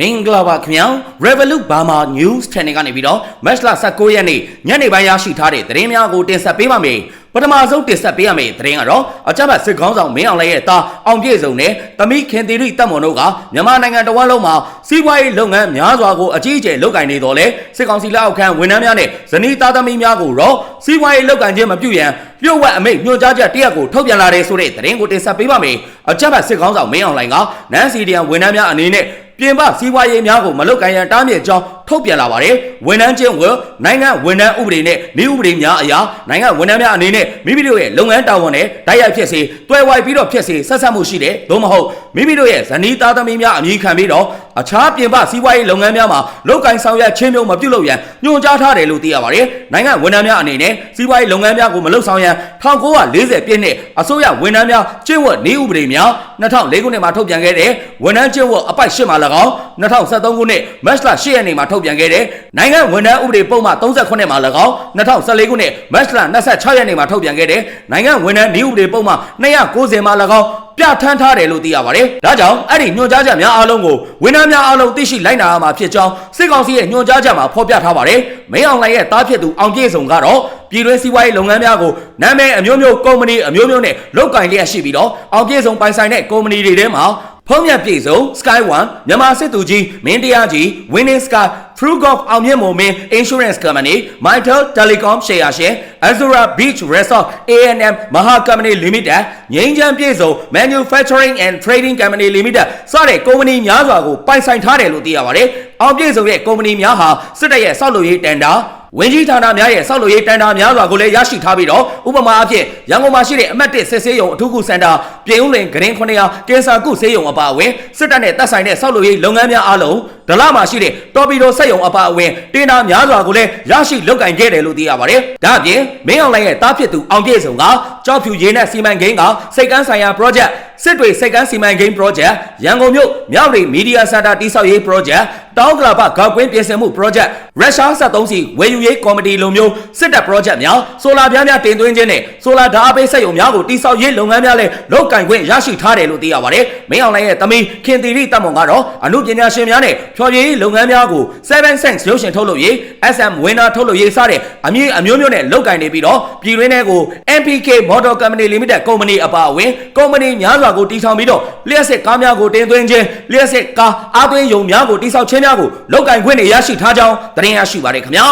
မင်္ဂလာပါခင်ဗျာ Revolut Burma News Channel ကနေပြီးတော့ Match လ19ရက်နေ့ညနေပိုင်းရရှိထားတဲ့သတင်းများကိုတင်ဆက်ပေးပါမယ်ပထမဆုံးတင်ဆက်ပေးရမယ့်သတင်းကတော့အကြမ်းဖက်စစ်ကောင်းဆောင်မင်းအောင်လှိုင်ရဲ့တာအောင်ပြည့်စုံနဲ့သမီးခင်သီရိတပ်မွန်တို့ကမြန်မာနိုင်ငံတော်ဝန်လုံးမှာစီးပွားရေးလုပ်ငန်းများစွာကိုအကြီးအကျယ်လုပ်ကိုင်နေတော်လဲစစ်ကောင်စီလက်အောက်ခံဝန်ထမ်းများနဲ့ဇနီးသားသမီးများကိုတော့စီးပွားရေးလုပ်ကိုင်ခြင်းမပြုရန်လျှို့ဝှက်အမိန့်ညွှန်ကြားချက်တရက်ကိုထုတ်ပြန်လာတဲ့ဆိုတဲ့သတင်းကိုတင်ဆက်ပေးပါမယ်အကြမ်းဖက်စစ်ကောင်းဆောင်မင်းအောင်လှိုင်ကနန်းစီဒီယံဝန်ထမ်းများအနေနဲ့ ပြင်ပစီးပွားရေးများကိုမလုပ်ကိုင်ရန်တားမြစ်ကြောင်းထုတ်ပြန်လာပါတယ်။ဝန်ထမ်းချင်းဝနိုင်ငံဝန်ထမ်းဥပဒေနဲ့နေဥပဒေများအရာနိုင်ငံဝန်ထမ်းများအနေနဲ့မိမိတို့ရဲ့လုပ်ငန်းတာဝန်နဲ့တိုက်ရိုက်ဖြစ်စေတွဲဝိုက်ပြီးတော့ဖြစ်စေဆက်ဆက်မှုရှိတယ်။သို့မဟုတ်မိမိတို့ရဲ့ဇနီးသားသမီးများအမည်ခံပြီးတော့အခြားပြင်ပစီးပွားရေးလုပ်ငန်းများမှာလုပ်ကိုင်ဆောင်ရွက်ချင်းမျိုးမပြုလုပ်ရန်ညွှန်ကြားထားတယ်လို့သိရပါတယ်။နိုင်ငံဝန်ထမ်းများအနေနဲ့စီးပွားရေးလုပ်ငန်းများကိုမလုပ်ဆောင်ရန်1940ပြည့်နှစ်အစိုးရဝန်ထမ်းများကျင့်ဝတ်နေဥပဒေများ2004ခုနှစ်မှာထုတ်ပြန်ခဲ့တဲ့ဝန်ထမ်းကျင့်ဝတ်အပိုက်8မှာ၎င်း2023ခုနှစ်မတ်လ10ရက်နေ့မှာထုတ်ပြန်ခဲ့တဲ့နိုင်ငံဝန်ထမ်းဥပဒေပုံမှန်38မှာ၎င်း2014ခုနှစ်မတ်လ26ရက်နေ့မှာထုတ်ပြန်ခဲ့တဲ့နိုင်ငံဝန်ထမ်းနေဥပဒေပုံမှန်290မှာ၎င်းပြဋ္ဌာန်းထားတယ်လို့သိရပါတယ်။ဒါကြောင့်အဲ့ဒီညွှန်ကြားချက်များအားလုံးကိုဝန်ထမ်းများအားလုံးသိရှိလိုက်နာရမှာဖြစ်ကြောင်းစစ်ကောင်စီရဲ့ညွှန်ကြားချက်မှာဖော်ပြထားပါတယ်။မင်းအောင်လှိုင်ရဲ့တားဖြစ်သူအောင်ပြည့်စုံကတော့ပြည်တွင်းစီးပွားရေးလုပ်ငန်းများကိုနာမည်အမျိုးမျိုးကုမ္ပဏီအမျိုးမျိုးနဲ့လုပ်ကင်လျက်ရှိပြီးတော့အောင်ပြည့်စုံပိုင်ဆိုင်တဲ့ကုမ္ပဏီတွေထဲမှာဖုံးမြတ်ပြည်စုံ Sky One မြန်မာစစ်သူကြီးမင်းတရားကြီး Winning Sky True Golf အောင်မြင့်မိုမင်း Insurance Company Mytel Telecom Share Share Azura Beach Resort A&M Maha Company Limited ငိမ့်ချမ်းပြည်စုံ Manufacturing and Trading Company Limited စတဲ့ကုမ္ပဏီများစွာကိုပိုင်ဆိုင်ထားတယ်လို့သိရပါတယ်။အောင်ပြည်စုံရဲ့ကုမ္ပဏီများဟာစစ်တပ်ရဲ့စောက်လုပ်ရေးတန်တာ ဝင်ကြီးဌာနများရဲ့စောက်လုပ်ရေးတန်တာများစွာကိုလည်းရရှိထားပြီးတော့ဥပမာအဖြစ်ရန်ကုန်မှာရှိတဲ့အမတ်တစ်စစ်ဆေးရုံအထူးကုစင်တာပြည်ဦးလွင်ဂရင်း900ကင်ဆာကုဆေးရုံအပါအဝင်စစ်တပ်နဲ့တပ်ဆိုင်တဲ့စောက်လုပ်ရေးလုပ်ငန်းများအားလုံးဒလမှာရှိတဲ့တော်ပီတိုစက်ရုံအပါအဝင်တင်တာများစွာကိုလည်းရရှိလုပ်ကင်ခဲ့တယ်လို့သိရပါတယ်။ဒါအပြင်မင်းအောင်လှိုင်ရဲ့တားဖြစ်သူအောင်ပြည့်စုံကကြောက်ဖြူရေးနဲ့စီမံကိန်းကစိတ်ကန်းဆိုင်ရာ project စစ်တွေစိတ်ကန်းစီမံကိန်း project ရန်ကုန်မြို့မြောက်ရီမီဒီယာစင်တာတိဆောက်ရေး project တောင်းကလာပဂေါက်ကွင်းပြင်ဆင်မှု project ရုရှား73စီဝယ်ယူရေးကော်မတီလိုမျိုးစစ်တပ် project များဆိုလာပြားများတင်သွင်းခြင်းနဲ့ဆိုလာဓာတ်အပိတ်စက်ရုံများကိုတိဆောက်ရေးလုပ်ငန်းများလည်းလုပ်ကင်ခွင့်ရရှိထားတယ်လို့သိရပါတယ်။မင်းအောင်လှိုင်ရဲ့သမီးခင်တီရီတပ်မွန်ကတော့အမှုပညာရှင်များနဲ့ဖြော်ရည်လုပ်ငန်းများကို7 Sense ရုပ်ရှင်ထုတ်လုပ်ရေး SM Winner ထုတ်လုပ်ရေးစတဲ့အမည်အမျိုးမျိုးနဲ့လုပ်ကင်နေပြီးတော့ပြည်တွင်းထဲကို MPK Motor Company Limited ကုမ္ပဏီအပါအဝင်ကုမ္ပဏီများစွာကိုတည်ထောင်ပြီးတော့လျှက်စစ်ကားများကိုတင်သွင်းခြင်းလျှက်စစ်ကားအားသွင်းယုံများကိုတိဆောက်ခြင်းများကိုလုပ်ကင်ခွင့်တွေရရှိထားကြောင်းသတင်းရရှိပါတယ်ခင်ဗျာ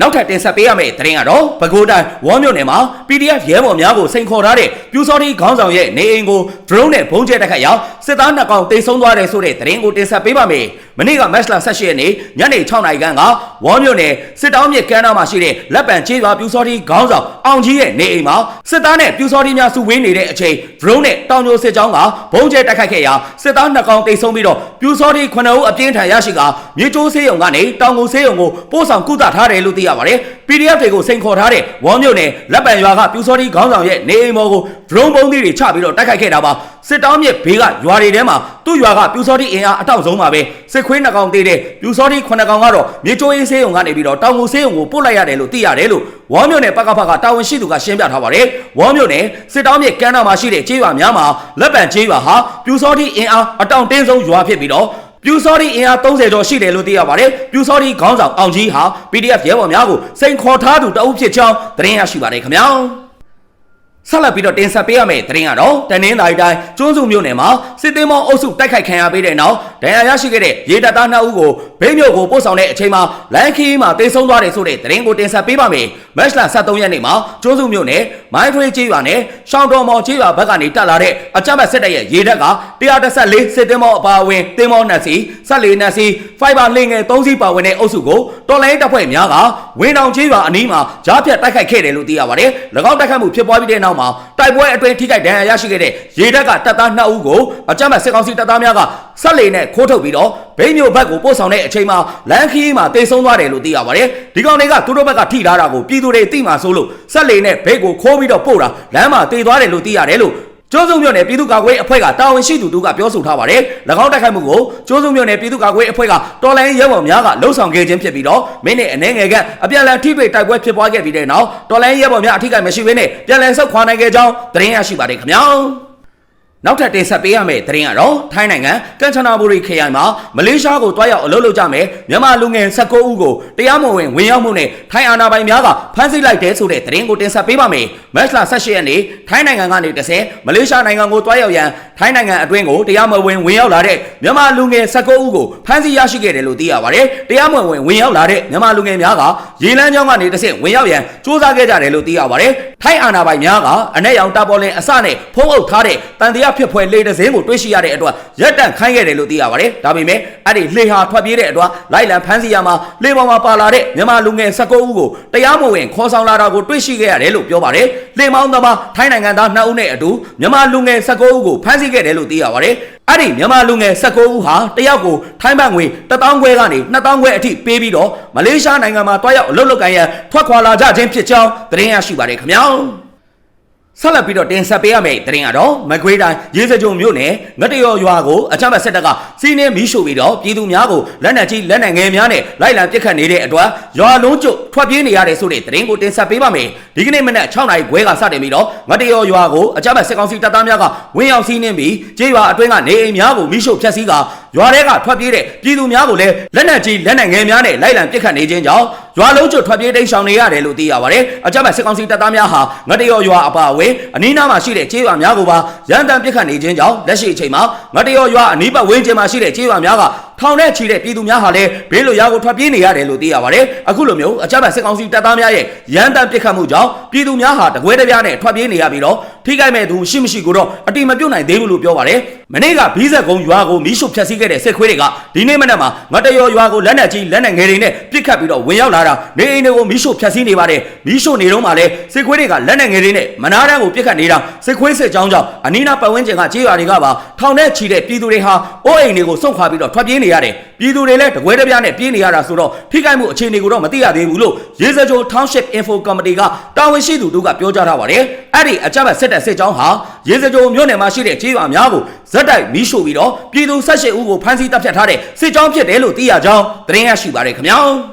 နောက်ထပ်တင်ဆက်ပေးရမယ့်သတင်းကတော့ပဲခူးတိုင်းဝေါမြို့နယ်မှာ PDF ရဲဘော်များကိုစိန်ခေါ်ထားတဲ့ပြူစောတိခေါင်းဆောင်ရဲ့နေအိမ်ကို drone နဲ့ဘုံကျဲတက်ခတ်ရောက်စစ်သားနှစ်ကောင်တိတ်ဆုံးသွားတယ်ဆိုတဲ့သတင်းကိုတင်ဆက်ပေးပါမယ်။မနေ့ကမက်စလာ18ရက်နေ့ညနေ6နာရီခန့်ကဝေါမြို့နယ်စစ်တောင်းမြစ်ကမ်းနားမှာရှိတဲ့လက်ပံချေးရွာပြူစောတိခေါင်းဆောင်အောင်ကြီးရဲ့နေအိမ်မှာစစ်သားနဲ့ပြူစောတိများစုဝေးနေတဲ့အချိန် drone နဲ့တောင်ညိုစစ်ကြောင်းကဘုံကျဲတက်ခတ်ခဲ့ရာစစ်သားနှစ်ကောင်တိတ်ဆုံးပြီးတော့ပြူစောတိ9ဦးအပြင်းထန်ရရှိကမြေကျိုးဆေးရုံကနေတောင်ကိုဆေးရုံကိုပို့ဆောင်ကုသထားတယ်လို့သိရပါတယ်။ PDF တွေကိုစိန်ခေါ်ထားတဲ့ဝေါမြို့နယ်လက်ပံရွာကပြူစောတိခေါင်းဆောင်ရဲ့နေအိမ်ပေါ်ကို drone ပုံးသီးတွေချပြီးတော့တိုက်ခိုက်ခဲ့တာပါစစ်တောင်းမြစ်ဘေးကရွာတွေထဲမှာသူ့ရွာကပြူစောတိအင်အားအတောက်ဆုံးပါပဲစစ်ခွေးနှစ်ကောင်သေးတဲ့ပြူစောတိခုနှစ်ကောင်ကတော့မြေချိုးရေးဆေးရုံကနေပြီးတော့တောင်ငူဆေးရုံကိုပို့လိုက်ရတယ်လို့သိရတယ်လို့ဝေါမြို့နယ်ပကဖကတာဝန်ရှိသူကရှင်းပြထားပါတယ်ဝေါမြို့နယ်စစ်တောင်းမြစ်ကမ်းနားမှာရှိတဲ့ကျေးရွာများမှာလက်ပံကျေးရွာဟာပြူစောတိအင်အားအတောင်တင်းဆုံးရွာဖြစ်ပြီးတော့ ပြူစော်ဒီအင်အား30ကျော်ရှိတယ်လို့သိရပါတယ်။ပြူစော်ဒီခေါင်းဆောင်အောင်ကြီးဟာ PDF ရဲဘော်များကိုစိန်ခေါ်ထားသူတအုပ်ဖြစ်ကြောင်းသတင်းရရှိပါတယ်ခင်ဗျာ။ဆက်လက်ပြီးတော့တင်ဆက်ပေးရမယ့်သတင်းကတော့တနင်္သာရီတိုင်းကျွန်းစုမြို့နယ်မှာစစ်သေးမောအုပ်စုတိုက်ခိုက်ခံရပြီးတဲ့နောက်ဒဏ်ရာရရှိခဲ့တဲ့ရေတပ်သား2ဦးကိုဘိန်းမြို့ကိုပို့ဆောင်တဲ့အချိန်မှာလန်ခီမှာတေဆုံးသွားတယ်ဆိုတဲ့သတင်းကိုတင်ဆက်ပေးပါမယ်။မတ်လ23ရက်နေ့မှာကျွန်းစုမြို့နယ် မိုင်းထွေးကျေးရွာနဲ့ရှောင်းတော်မော်ကျေးရွာဘက်ကနေတက်လာတဲ့အကြမ်းဖက်စစ်တပ်ရဲ့ရေတပ်က114စစ်သေးမောအပါအဝင်သေးမောနှစ်စီဆက်လေးနှစ်စီဖိုက်ဘာလင်းငယ်3စီပါဝင်တဲ့အုပ်စုကိုတော်လိုင်းတပ်ဖွဲ့များကဝင်းတောင်ကျေးရွာအနီးမှာကြားဖြတ်တိုက်ခိုက်ခဲ့တယ်လို့သိရပါတယ်။၎င်းတိုက်ခိုက်မှုဖြစ်ပွားပြီးတဲ့နောက်မှာတိုက်ပွဲအတွင်းထိခိုက်ဒဏ်ရာရရှိခဲ့တဲ့ရေတပ်ကတပ်သား2ဦးကိုအကြမ်းဖက်စစ်ကောင်စီတပ်သားများကဆက်လေနဲ့ခိုးထုတ်ပြီးတော့ဘိန်းမျိုးဘက်ကိုပို့ဆောင်တဲ့အချိန်မှာလန်ခီးမှာတေဆုံးသွားတယ်လို့သိရပါတယ်။ဒီကောင်တွေကသူတို့ဘက်ကထိထားတာကိုပြည်သူတွေသိမှဆိုလို့ဆက်လေနဲ့ဘိတ်ကိုခိုးပြီးတော့ပို့တာလမ်းမှာတေသွားတယ်လို့သိရတယ်လို့ကျိုးစုံမြို့နယ်ပြည်သူ့ကာကွယ်အဖွဲ့ကတာဝန်ရှိသူတို့ကပြောဆိုထားပါတယ်။၎င်းတိုက်ခိုက်မှုကိုကျိုးစုံမြို့နယ်ပြည်သူ့ကာကွယ်အဖွဲ့ကတော်လိုင်းရဲဘော်များကလှုံ့ဆော်ခဲ့ခြင်းဖြစ်ပြီးတော့မင်းနဲ့အနေငယ်ကအပြန်အလှန်ထိတွေ့တိုက်ပွဲဖြစ်ပွားခဲ့ပြီးတဲ့နောက်တော်လိုင်းရဲဘော်များအထိကိမရှိဘဲနဲ့ပြန်လည်ဆုတ်ခွာနိုင်ခဲ့ကြောင်းသတင်းရရှိပါတယ်ခင်ဗျာ။ နောက်ထပ်တင်ဆက်ပေးရမယ့်သတင်းကတော့ထိုင်းနိုင်ငံကန်ချနာဘူရီခရိုင်မှာမလေးရှားကိုတွားရောက်အလုပ်လုပ်ကြမယ်မြန်မာလူငယ်19ဦးကိုတရားမဝင်ဝင်ရောက်မှုနဲ့ထိုင်းအာဏာပိုင်များကဖမ်းဆီးလိုက်တဲ့ဆိုတဲ့သတင်းကိုတင်ဆက်ပေးပါမယ်။မတ်လ18ရက်နေ့ထိုင်းနိုင်ငံကနေတစ်ဆင့်မလေးရှားနိုင်ငံကိုတွားရောက်ရန်ထိုင်းနိုင်ငံအတွင်းကိုတရားမဝင်ဝင်ရောက်လာတဲ့မြန်မာလူငယ်19ဦးကိုဖမ်းဆီးရရှိခဲ့တယ်လို့သိရပါတယ်။တရားမဝင်ဝင်ရောက်လာတဲ့မြန်မာလူငယ်များကရေလမ်းကြောင်းကနေတစ်ဆင့်ဝင်ရောက်ရန်စူးစမ်းခဲ့ကြတယ်လို့သိရပါတယ်။ထိုင်းအာဏာပိုင်များကအ내ရောင်တာပေါ်လင်အစနဲ့ဖုံးအုပ်ထားတဲ့တန်တရားဖြစ်ဖွယ်လေတစ်စင်းကိုတွေ့ရှိရတဲ့အတွက်ရက်တန့်ခိုင်းခဲ့တယ်လို့သိရပါတယ်။ဒါပေမဲ့အဲ့ဒီလေဟာထွက်ပြေးတဲ့အတွက်လိုက်လံဖမ်းဆီးရမှာလေပေါ်မှာပါလာတဲ့မြန်မာလူငယ်19ဦးကိုတရားမဝင်ခေါ်ဆောင်လာတာကိုတွေ့ရှိခဲ့ရတယ်လို့ပြောပါတယ်။လေမောင်းသမားထိုင်းနိုင်ငံသား2ဦးနဲ့အတူမြန်မာလူငယ်19ဦးကိုဖမ်းဆီးခဲ့တယ်လို့သိရပါတယ်။အဲ့ဒီမြန်မာလူငယ်19ဦးဟာတယောက်ကိုထိုင်းဘတ်ငွေ1000ခွဲကနေ2000ခွဲအထိပေးပြီးတော့မလေးရှားနိုင်ငံမှာတွားရောက်အလုပ်လုပ်ကိုင်ရန်ထွက်ခွာလာကြခြင်းဖြစ်ကြောင်းသတင်းရရှိပါတယ်ခင်ဗျာ။ ဆက်လက်ပြီးတော့တင်ဆက်ပေးရမယ့်သတင်းကတော့မကွေးတိုင်းရေစကြုံမြို့နယ်ငတရော်ရွာကိုအကြမ်းဖက်စစ်တပ်ကစီးနှင်းမီးရှို့ပြီးတော့ပြည်သူများကိုလက်နက်ကြီးလက်နက်ငယ်များနဲ့လိုက်လံပစ်ခတ်နေတဲ့အတွက်ရွာလုံးကျွတ်ထွက်ပြေးနေရတဲ့ဆိုတဲ့သတင်းကိုတင်ဆက်ပေးပါမယ်ဒီကနေ့မနက်6နာရီခွဲကစတင်ပြီးတော့ငတရော်ရွာကိုအကြမ်းဖက်စစ်ကောင်စီတပ်သားများကဝင်းရောက်စီးနှင်းပြီးကျေးရွာအတွင်းကနေအိမ်များကိုမီးရှို့ဖျက်ဆီးက ရွာထဲကထွက်ပြေးတဲ့ပြည်သူများကိုလည်းလက်နက်ကြီးလက်နက်ငယ်များနဲ့လိုက်လံပစ်ခတ်နေခြင်းကြောင့်ရွာလုံးကျွတ်ထွက်ပြေးတိမ်းရှောင်နေရတယ်လို့သိရပါတယ်အကြမ်းဖက်စစ်ကောင်စီတပ်သားများဟာငတရော်ရွာအပါအဝင်အနီးနားမှာရှိတဲ့ကျေးရွာများကိုပါရန်တမ်းပစ်ခတ်နေခြင်းကြောင့်လက်ရှိအချိန်မှာငတရော်ရွာအနီးပတ်ဝန်းကျင်မှာရှိတဲ့ကျေးရွာများကထောင်ထဲချီတဲ့ပြည်သူများဟာလည်းဘေးလွတ်ရာကိုထွက်ပြေးနေရတယ်လို့သိရပါတယ်အခုလိုမျိုးအကြမ်းဖက်စစ်ကောင်စီတပ်သားများရဲ့ရန်တမ်းပစ်ခတ်မှုကြောင့်ပြည်သူများဟာတကွဲတပြားနဲ့ထွက်ပြေးနေရပြီးတော့ထိခိုက်မဲ့သူရှိမရှိကိုတော့အတိမပြုတ်နိုင်သေးဘူးလို့ပြောပါတယ်မနေ့ကဘီးဆက်ကုန်းရွာကိုမီးရှို့ဖျက်ဆီးခဲ့တဲ့စစ်ခွေးတွေကဒီနေ့မနက်မှာငတရော်ရွာကိုလက်နက်ကြီးလက်နက်ငယ်တွေနဲ့ပစ်ခတ်ပြီးတော့ဝင်ရောက်လာတာနေအိမ်တွေကိုမီးရှို့ဖျက်ဆီးနေပါတယ်မီးရှို့နေတော့မှလည်းစစ်ခွေးတွေကလက်နက်ငယ်တွေနဲ့မနာတန်းကိုပစ်ခတ်နေတာစစ်ခွေးစစ်ကြောင်းကြောင့်အနီးနားပတ်ဝန်းကျင်ကကြေးရွာတွေကပါထောင်ထဲချီတဲ့ပြည်သူတွေဟာအိုးအိမ်တွေကိုစုပ်ခွာပြီးတော့ထွက်ပြေးနေရတယ်ပြည်သူတွေလည်းတကွဲတပြားနဲ့ပြေးနေရတာဆိုတော့ထိခိုက်မှုအခြေအနေကိုတော့မသိရသေးဘူးလို့ရေစကြို Township Info Committee ကတာဝန်ရှိသူတို့ကပြောကြားထားပါတယ်အဲ့ဒီအကြမ်းဖက်စစ်တပ်စစ်ကြောင်းဟာရေစကြိုမြို့နယ်မှာရှိတဲ့ကြေးရွာများကိုဇက်တိုက်မီးရှို့ပြီးတော့ပြည်သူ၁၈ဦးကိုဖမ်းဆီးတပ်ဖြတ်ထားတဲ့စစ်ကြောင်းဖြစ်တယ်လို့သိရကြောင်းသတင်းရရှိပါတယ်ခင်ဗျာ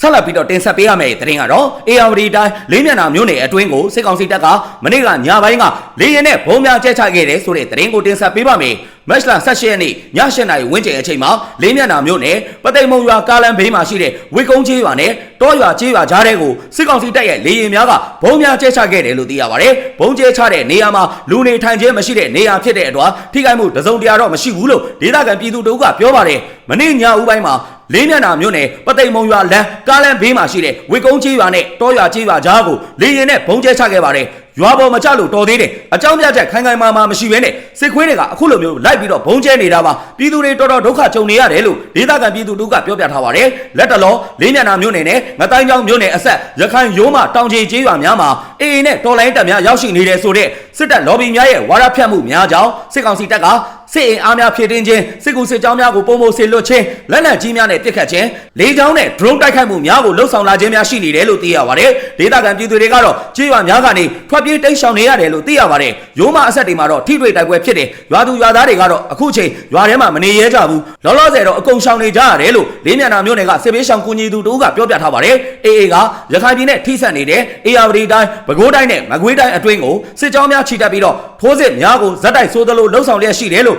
ဆက်လက်ပြီးတော့တင်ဆက်ပေးရမယ့်သတင်းကတော့ ARD တိုင်းလေးမျက်နှာမြို့နယ်အတွင်းကိုစစ်ကောင်စီတပ်ကမနေ့ကညပိုင်းကလေရင်နဲ့ဘုံများကျဲချခဲ့တယ်ဆိုတဲ့သတင်းကိုတင်ဆက်ပေးပါမယ်။မတ်လ18ရက်နေ့ည8နာရီဝန်းကျင်အချိန်မှာလေးမျက်နှာမြို့နယ်ပသိမ်မုံရွာကားလမ်းဘေးမှာရှိတဲ့ဝေကုန်းချေးရွာနဲ့တောရွာချေးရွာကြားထဲကိုစစ်ကောင်စီတပ်ရဲ့လေရင်များကဘုံများကျဲချခဲ့တယ်လို့သိရပါတယ်။ဘုံကျဲချတဲ့နေရာမှာလူနေထိုင်ခြင်းမရှိတဲ့နေရာဖြစ်တဲ့အတွက်ထိခိုက်မှုတစုံတရာတော့မရှိဘူးလို့ဒေသခံပြည်သူတို့ကပြောပါတယ်။မနေ့ညဦးပိုင်းမှာ လေးမျက်နှာမြို့နယ်ပသိမ်မုံရွာလမ်းကားလမ်းဘေးမှာရှိတဲ့ဝေကုန်းချေးရွာနဲ့တောရွာချေးရွာကြားကိုလေရင်နဲ့ဘုံကျဲချခဲ့ပါတယ်ရွာပေါ်မကြလို့တော်သေးတယ်အကြောင်းပြချက်ခိုင်ခိုင်မာမာမရှိဘဲနဲ့စစ်ခွေးတွေကအခုလိုမျိုးလိုက်ပြီးတော့ဘုံကျဲနေတာပါပြည်သူတွေတော်တော်ဒုက္ခကြုံနေရတယ်လို့ဒေသခံပြည်သူတို့ကပြောပြထားပါတယ်လက်တလောလေးမျက်နှာမြို့နယ်နဲ့ငတိုင်းကျောင်းမြို့နယ်အဆက်ရခိုင်ရိုးမတောင်ချေကျေးရွာများမှာအေအေနဲ့တော်လိုင်းတပ်များရောက်ရှိနေတယ်ဆိုတဲ့စစ်တပ်လော်ဘီများရဲ့ဝါရဖြတ်မှုများကြောင့်စစ်ကောင်စီတပ်က စစ်အင်အားများဖြည့်တင်းခြင်းစစ်ကူစစ်ကြောင်းများကိုပုံမဆေလွတ်ခြင်းလက်နက်ကြီးများနဲ့ပစ်ခတ်ခြင်းလေကြောင်းနဲ့ drone တိုက်ခိုက်မှုများကိုလှုပ်ဆောင်လာခြင်းများရှိနေတယ်လို့သိရပါတယ်ဒေသခံပြည်သူတွေကတော့ကြေးရွာများကနေထွက်ပြေးတိမ်းရှောင်နေရတယ်လို့သိရပါတယ်ရိုးမအဆက်တွေမှာတော့ထိတွေ့တိုက်ပွဲဖြစ်တယ်ရွာသူရွာသားတွေကတော့အခုချိန်ရွာထဲမှာမနေရဲကြဘူးလောလောဆယ်တော့အကုန်ရှောင်နေကြရတယ်လို့လေးမြန်နာမျိုးနယ်ကစစ်ဘေးရှောင်ကူညီသူတို့ကပြောပြထားပါတယ်အေအေကရခိုင်ပြည်နယ်ထိစပ်နေတဲ့ ARD တိုင်းပဲခူးတိုင်းနဲ့မကွေးတိုင်းအတွင်းကိုစစ်ကြောင်းများခြိတက်ပြီးတော့ထိုးစစ်များကိုဇက်တိုက်ဆိုးသလိုလှုပ်ဆောင်လျက်ရှိတယ်လို့